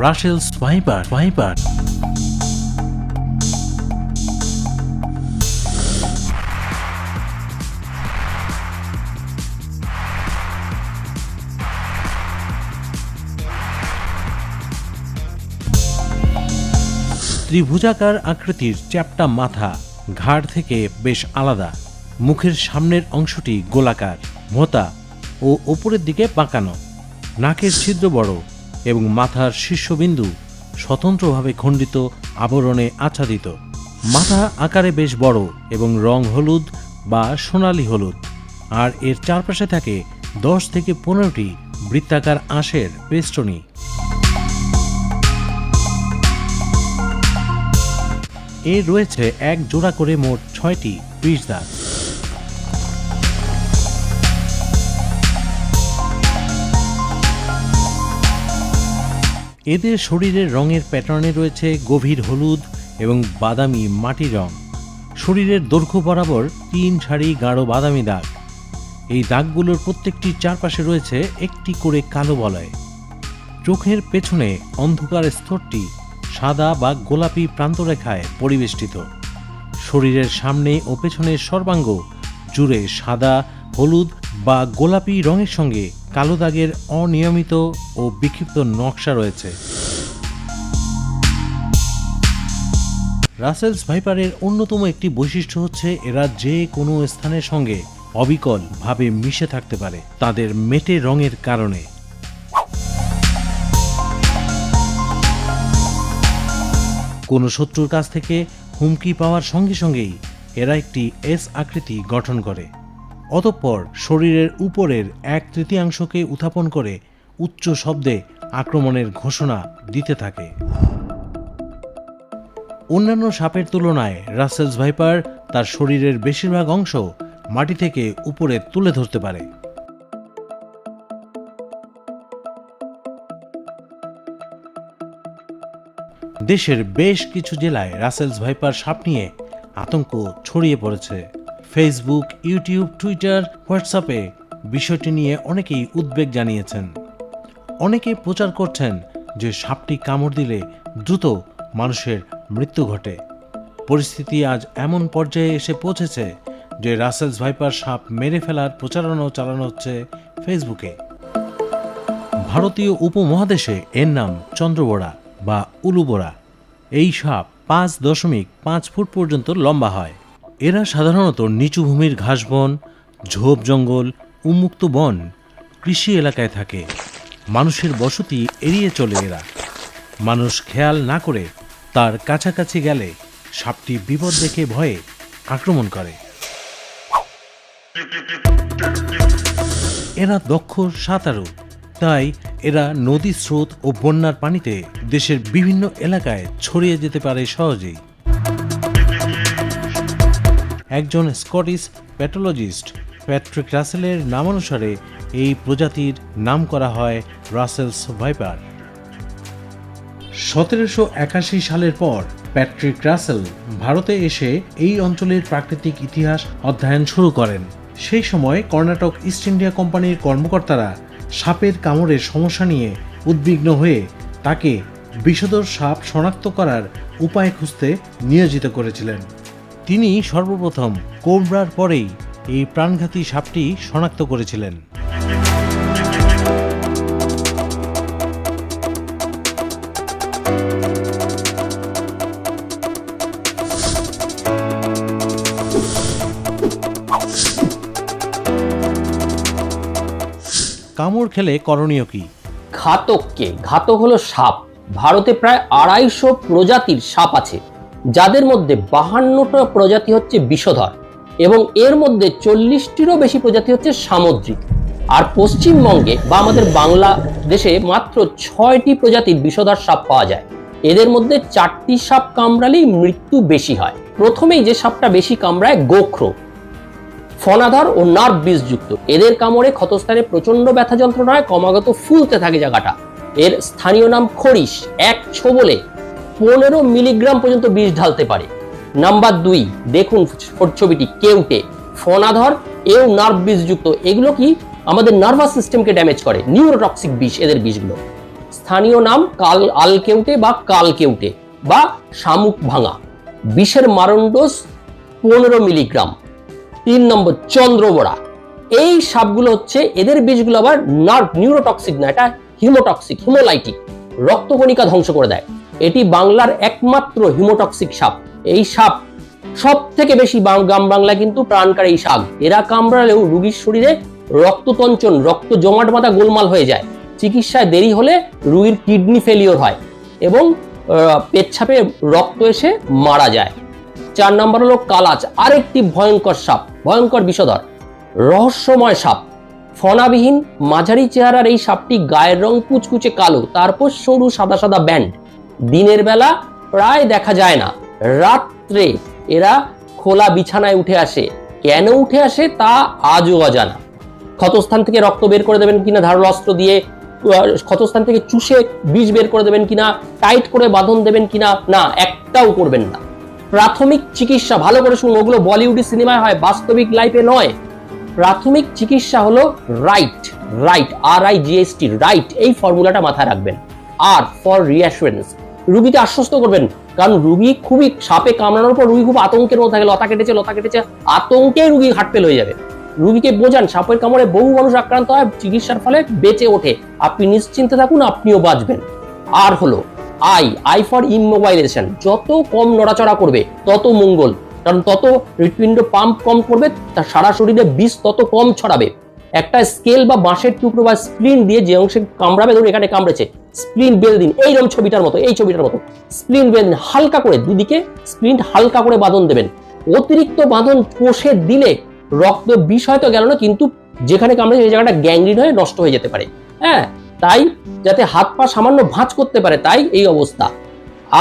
Russell's viper viper ত্রিভুজাকার আকৃতির চ্যাপ্টা মাথা ঘাড় থেকে বেশ আলাদা। মুখের সামনের অংশটি গোলাকার মোতা ও ওপরের দিকে বাঁকানো। নাকের ছিদ্র বড় এবং মাথার শীর্ষবিন্দু স্বতন্ত্রভাবে খণ্ডিত, আবরণে আচ্ছাদিত। মাথা আকারে বেশ বড় এবং রং হলুদ বা সোনালী হলুদ। আর এর চারপাশে থাকে দশ থেকে পনেরোটি বৃত্তাকার আঁশের পেস্টনি এর রয়েছে এক জোড়া করে মোট ছয়টি বিষ দাঁত এদের শরীরের রঙের প্যাটার্নে রয়েছে গভীর হলুদ এবং বাদামি মাটি রং। শরীরের দৈর্ঘ্য বরাবর তিন সারি গাঢ় বাদামি দাগ। এই দাগগুলোর প্রত্যেকটির চারপাশে রয়েছে একটি করে কালো বলয়। চোখের পেছনে অন্ধকার স্তরটি সাদা বা গোলাপি প্রান্তরেখায় পরিবেষ্টিত। শরীরের সামনে ও পেছনের সর্বাঙ্গ জুড়ে সাদা, হলুদ বা গোলাপি রঙের সঙ্গে কালো দাগের অনিয়মিত ও বিক্ষিপ্ত নকশা রয়েছে। রাসেলস ভাইপারের অন্যতম একটি বৈশিষ্ট্য হচ্ছে এরা যে কোনো স্থানের সঙ্গে অবিকল ভাবে মিশে থাকতে পারে, তাদের মেটে রঙের কারণে। কোনো শত্রুর কাছ থেকে হুমকি পাওয়ার সঙ্গে সঙ্গেই এরা একটি এস আকৃতি গঠন করে। অতঃপর শরীরের উপরের এক তৃতীয়াংশকে উত্থাপন করে উচ্চ শব্দে আক্রমণের ঘোষণা দিতে থাকে। অন্যান্য সাপের তুলনায় রাসেলস ভাইপার তার শরীরের বেশিরভাগ অংশ মাটি থেকে উপরে তুলে ধরতে পারে। দেশের বেশ কিছু জেলায় রাসেলস ভাইপার সাপ নিয়ে আতঙ্ক ছড়িয়ে পড়েছে। ফেসবুক ইউটিউব টুইটার হোয়াটসঅ্যাপে বিষয়টি নিয়ে অনেকেই উদ্বেগ জানিয়েছেন। অনেকে প্রচার করছেন যে সাপটি কামড় দিলে দ্রুত মানুষের মৃত্যু ঘটে। পরিস্থিতি আজ এমন পর্যায়ে এসে পৌঁছেছে যে রাসেলস ভাইপার সাপ মেরে ফেলার প্রচারণাও চালানো হচ্ছে ফেসবুকে ভারতীয় উপমহাদেশে এর নাম চন্দ্রবোড়া বা উলুবোড়া। এই সাপ পাঁচ দশমিক পাঁচ ফুট পর্যন্ত লম্বা হয়। এরা সাধারণত নিচু ভূমির ঘাসবন, ঝোপ জঙ্গল, উন্মুক্ত বন, কৃষি এলাকায় থাকে। মানুষের বসতি এড়িয়ে চলে এরা। মানুষ খেয়াল না করে তার কাছাকাছি গেলে সাপটি বিপদ দেখে ভয়ে আক্রমণ করে। এরা দক্ষ সাঁতারু, তাই এরা নদী স্রোত ও বন্যার পানিতে দেশের বিভিন্ন এলাকায় ছড়িয়ে যেতে পারে সহজেই। একজন স্কটিশ প্যাথোলজিস্ট প্যাট্রিক রাসেলের নামানুসারে এই প্রজাতির নাম করা হয় রাসেলস ভাইপার সতেরোশো একাশি সালের পর প্যাট্রিক রাসেল ভারতে এসে এই অঞ্চলের প্রাকৃতিক ইতিহাস অধ্যয়ন শুরু করেন। সেই সময় কর্ণাটক ইস্ট ইন্ডিয়া কোম্পানির কর্মকর্তারা সাপের কামড়ের সমস্যা নিয়ে উদ্বিগ্ন হয়ে তাকে বিষধর সাপ শনাক্ত করার উপায় খুঁজতে নিয়োজিত করেছিলেন। তিনি সর্বপ্রথম কোবরার পরেই এই প্রাণঘাতী সাপটি শনাক্ত করেছিলেন। কামড় খেলে করণীয় কি? ঘাতককে, ঘাতক হলো সাপ। ভারতে প্রায় আড়াইশো প্রজাতির সাপ আছে। যাদের মধ্যে বাহান্নটা প্রজাতি হচ্ছে বিষধর এবং এর মধ্যে চল্লিশটিরও বেশি প্রজাতি হচ্ছে সামুদ্রিক। আর পশ্চিমবঙ্গে বা আমাদের বাংলাদেশে মাত্র ছয়টি প্রজাতির বিষধর সাপ পাওয়া যায়। এদের মধ্যে চারটি সাপ কামড়ালেই মৃত্যু বেশি হয়। প্রথমেই যে সাপটা বেশি কামড়ায় গোখ্র, ফনাধার ও নার্ভ বিষযুক্ত। এদের কামড়ে ক্ষতস্থানে প্রচণ্ড ব্যথা যন্ত্রণায় ক্রমাগত ফুলতে থাকে জায়গাটা। এর স্থানীয় নাম খরিস এক ছোবলে। পনেরো মিলিগ্রাম পর্যন্ত বিষ ঢালতে পারে। নাম্বার দুই, দেখুন ছবিটি কেউটে ফনাধর, এও নার্ভ বিষযুক্ত এগুলো কি? আমাদের নার্ভাস সিস্টেমকে ড্যামেজ করে, নিউরোটক্সিক বিষ, এদের বিষগুলো স্থানীয় নাম, কাল আলকেউটে বা কালকেউটে বা শামুক ভাঙা। বিষের মারণ ডোজ, পনেরো মিলিগ্রাম। তিন নম্বর, চন্দ্রবড়া। এই সাপগুলো হচ্ছে, এদের বিষগুলো আবার নার্ভ, নিউরোটক্সিক না, এটা হিমোটক্সিক, হিমোলাইটিক। রক্তকণিকা ধ্বংস করে দেয়। এটি বাংলার একমাত্র হিমোটক্সিক সাপ। এই সাপ সব থেকে বেশি গ্রাম বাংলায় কিন্তু প্রাণকারী শাক এরা কামড়ালেও রুগীর শরীরে রক্ততঞ্চন, রক্ত জমাট বাঁধা গোলমাল হয়ে যায়। চিকিৎসায় দেরি হলে রুগীর কিডনি ফেলিওর হয় এবং পেচ্ছাপে রক্ত এসে মারা যায়। চার নম্বর হলো কালাচ, আরেকটি ভয়ঙ্কর সাপ, ভয়ঙ্কর বিষধর। রহস্যময় সাপ। ফনাবিহীন মাঝারি চেহারার এই সাপটি গায়ের রং কুচকুচে কালো, তারপর সরু সাদা সাদা ব্যান্ড। দিনের বেলা প্রায় দেখা যায় না। রাত্রে এরা খোলা বিছানায় উঠে আসে। কেন উঠে আসে তা আজও অজানা। ক্ষতস্থান থেকে রক্ত বের করে দেবেন কিনা, ধারালো অস্ত্র দিয়ে ক্ষতস্থান থেকে চুষে বিষ বের করে দেবেন কিনা, টাইট করে বাঁধন দেবেন কিনা, না, একটাও করবেন না। প্রাথমিক চিকিৎসা ভালো করে শুনুন, ওগুলো বলিউডি সিনেমায় হয়, বাস্তবিক লাইফে নয়। প্রাথমিক চিকিৎসা হলো right right R I GST right, এই ফর্মুলাটা মাথায় রাখবেন। আর ফর রিঅ্যাসুরেন্স রুগীকে আশ্বস্ত করবেন। কারণ রুগী খুবই সাপে কামড়ানোর পর রুগী খুব আতঙ্কের মধ্যে থাকে, লতা কেটেছে লতা কেটেছে আতঙ্কে রুগী হাট ফেল হয়ে যাবে। রুগীকে বোঝান, সাপের কামড়ে বহু মানুষ আক্রান্ত হয়, চিকিৎসার ফলে বেঁচে ওঠে। আপনি নিশ্চিন্তে থাকুন, আপনিও বাঁচবেন। আর হলো, আই আই ফর ইমোবাইলেশন। যত কম নড়াচড়া করবে, তত মঙ্গল। কারণ তত হৃৎপিণ্ড পাম্প কম করবে, তার সারা শরীরে বিষ তত কম ছড়াবে। একটা স্কেল বা বাঁশের টুকরো বা স্প্লিন দিয়ে যে অংশে কামড়াবে, ধরুন এখানে কামড়েছে স্প্লিন বেঁধে দিন, এইরকম ছবিটার মতো, এই ছবিটার মতো। স্প্লিন বেঁধে দিন, হালকা করে দুদিকে স্প্লিন হালকা করে বাঁধন দেবেন। অতিরিক্ত বাঁধন কষে দিলে রক্ত বিষ হয়তো গেল না, কিন্তু যেখানে কামড়েছে সেই জায়গাটা গ্যাংগ্রিন হয়ে নষ্ট হয়ে যেতে পারে। হ্যাঁ তাই যাতে হাত পা সামান্য ভাঁজ করতে পারে, তাই এই অবস্থা।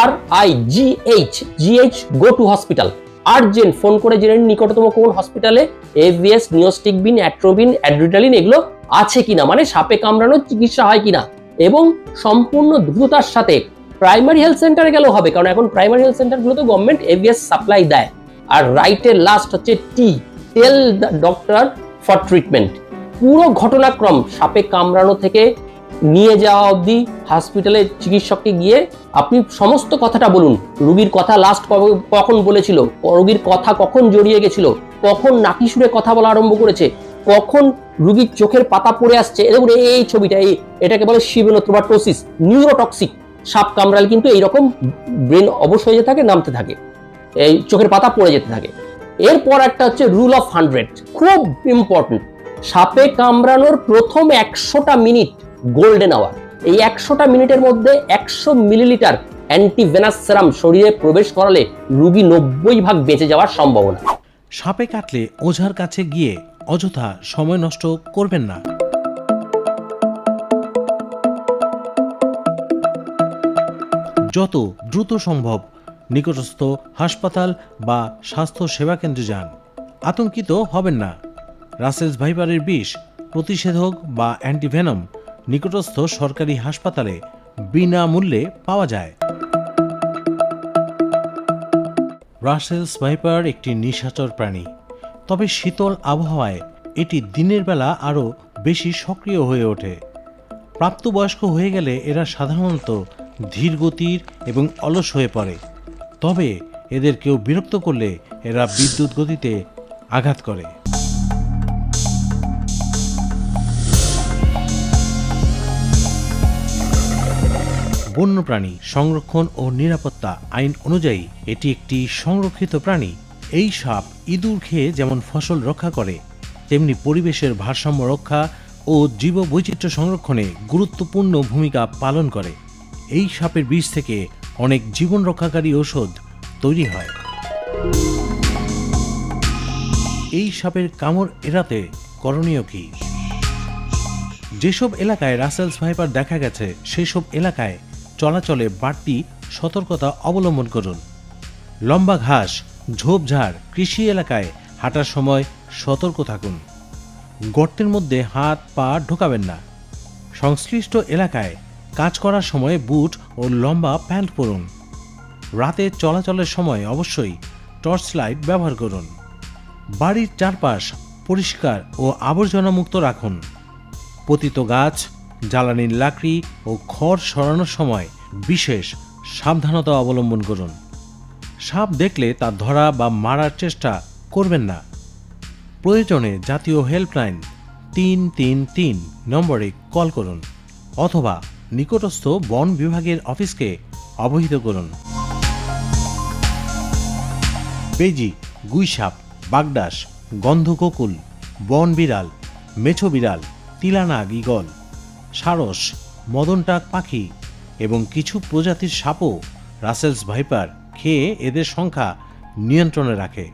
R I G H G H go to hospital urgent phone করে জেনে নিন নিকটতম কোন হসপিটালে এভিএস নিওস্টিকবিন অ্যাট্রোবিন অ্যাড্রিটালিন এগুলো আছে কিনা মানে সাপে কামড়ানোর চিকিৎসা হয় কিনা, এবং সম্পূর্ণ দ্রুততার সাথে প্রাইমারি হেলথ সেন্টারে গেলেও হবে, কারণ এখন প্রাইমারি হেলথ সেন্টারগুলোতে গভর্নমেন্ট এভিএস সাপ্লাই দেয়। আর রাইটের লাস্ট হচ্ছে T tell doctor for treatment পুরো ঘটনাক্রম, সাপে কামড়ানো থেকে নিয়ে যাওয়া অবধি হসপিটালে চিকিৎসককে গিয়ে আপনি সমস্ত কথাটা বলুন। রুগীর কথা লাস্ট কখন বলেছিল? রুগীর কথা কখন জড়িয়ে গেছিল? কখন নাকি সুরে কথা বলা আরম্ভ করেছে? কখন রুগীর চোখের পাতা পড়ে আসছে? এ দেখুন, এই- ছবিটা, এই, এটাকে বলে শিবেনোথ্রোমাটোসিস নিউরোটক্সিক সাপ কামড়াল কিন্তু এইরকম ব্রেন অবশ হয়ে থাকে, নামতে থাকে। এই চোখের পাতা পড়ে যেতে থাকে। এরপর একটা হচ্ছে রুল অফ হান্ড্রেড খুব ইম্পর্টেন্ট সাপে কামড়ানোর প্রথম একশোটা মিনিট গোল্ডেন আওয়ার এই একশোটা মিনিটের মধ্যে একশো মিলিলিটার অ্যান্টিভেনাস সেরাম শরীরে প্রবেশ করালে রুগী নব্বই ভাগ বেঁচে যাওয়ার সম্ভাবনা। সাপে কাটলে ওঝার কাছে গিয়ে অযথা সময় নষ্ট করবেন না। যত দ্রুত সম্ভব নিকটস্থ হাসপাতাল বা স্বাস্থ্য সেবা কেন্দ্রে যান। আতঙ্কিত হবেন না। রাসেলস ভাইপারের বিষ, প্রতিষেধক বা অ্যান্টিভেনম নিকটস্থ সরকারি হাসপাতালে বিনামূল্যে পাওয়া যায়। রাসেলস ভাইপার একটি নিশাচর প্রাণী। তবে শীতল আবহাওয়ায় এটি দিনের বেলা আরও বেশি সক্রিয় হয়ে ওঠে। প্রাপ্তবয়স্ক হয়ে গেলে এরা সাধারণত ধীর গতির এবং অলস হয়ে পড়ে। তবে এদের কেউ বিরক্ত করলে এরা বিদ্যুৎ গতিতে আঘাত করে। বন্যপ্রাণী সংরক্ষণ ও নিরাপত্তা আইন অনুযায়ী এটি একটি সংরক্ষিত প্রাণী। এই সাপ ইঁদুর খেয়ে যেমন ফসল রক্ষা করে, তেমনি পরিবেশের ভারসাম্য রক্ষা ও জীববৈচিত্র্য সংরক্ষণে গুরুত্বপূর্ণ ভূমিকা পালন করে। এই সাপের বীজ থেকে অনেক জীবন রক্ষাকারী ঔষধ তৈরি হয়। এই সাপের কামড় এড়াতে করণীয় কী? যেসব এলাকায় রাসেলস ভাইপার দেখা গেছে, সেসব এলাকায় চলাচলে বাড়তি সতর্কতা অবলম্বন করুন। লম্বা ঘাস ঝোপঝাড় কৃষি এলাকায় হাঁটার সময় সতর্ক থাকুন। গর্তের মধ্যে হাত পা ঢোকাবেন না। সংশ্লিষ্ট এলাকায় কাজ করার সময় বুট ও লম্বা প্যান্ট পরুন। রাতে চলাচলের সময় অবশ্যই টর্চ লাইট ব্যবহার করুন। বাড়ির চারপাশ পরিষ্কার ও আবর্জনামুক্ত রাখুন। পতিত গাছ জ্বালানির লাকড়ি ও খড় সরানোর সময় বিশেষ সাবধানতা অবলম্বন করুন। সাপ দেখলে তা ধরা বা মারার চেষ্টা করবেন না। প্রয়োজনে জাতীয় হেল্পলাইন তিন তিন তিন নম্বরে কল করুন অথবা নিকটস্থ বন বিভাগের অফিসকে অবহিত করুন। বেজি গুইসাপ বাগডাস গন্ধকোকুল বন বিড়াল মেছো বিড়াল তিলানাগ ইগল সারস, মদনটাক পাখি এবং কিছু প্রজাতির সাপও রাসেলস ভাইপার খেয়ে এদের সংখ্যা নিয়ন্ত্রণে রাখে।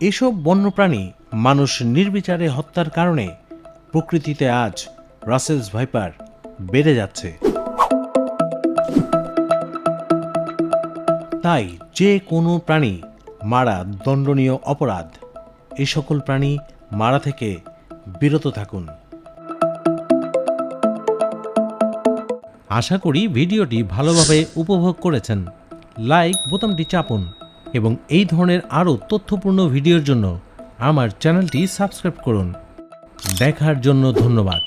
এসব বন্যপ্রাণী মানুষ নির্বিচারে হত্যার কারণে প্রকৃতিতে আজ রাসেলস ভাইপার বেড়ে যাচ্ছে। তাই যে কোনো প্রাণী মারা দণ্ডনীয় অপরাধ। এই সকল প্রাণী মারা থেকে বিরত থাকুন। আশা করি ভিডিওটি ভালোভাবে উপভোগ করেছেন। লাইক বোতামটি চাপুন এবং এই ধরনের আরও তথ্যপূর্ণ ভিডিওর জন্য আমার চ্যানেলটি সাবস্ক্রাইব করুন। দেখার জন্য ধন্যবাদ।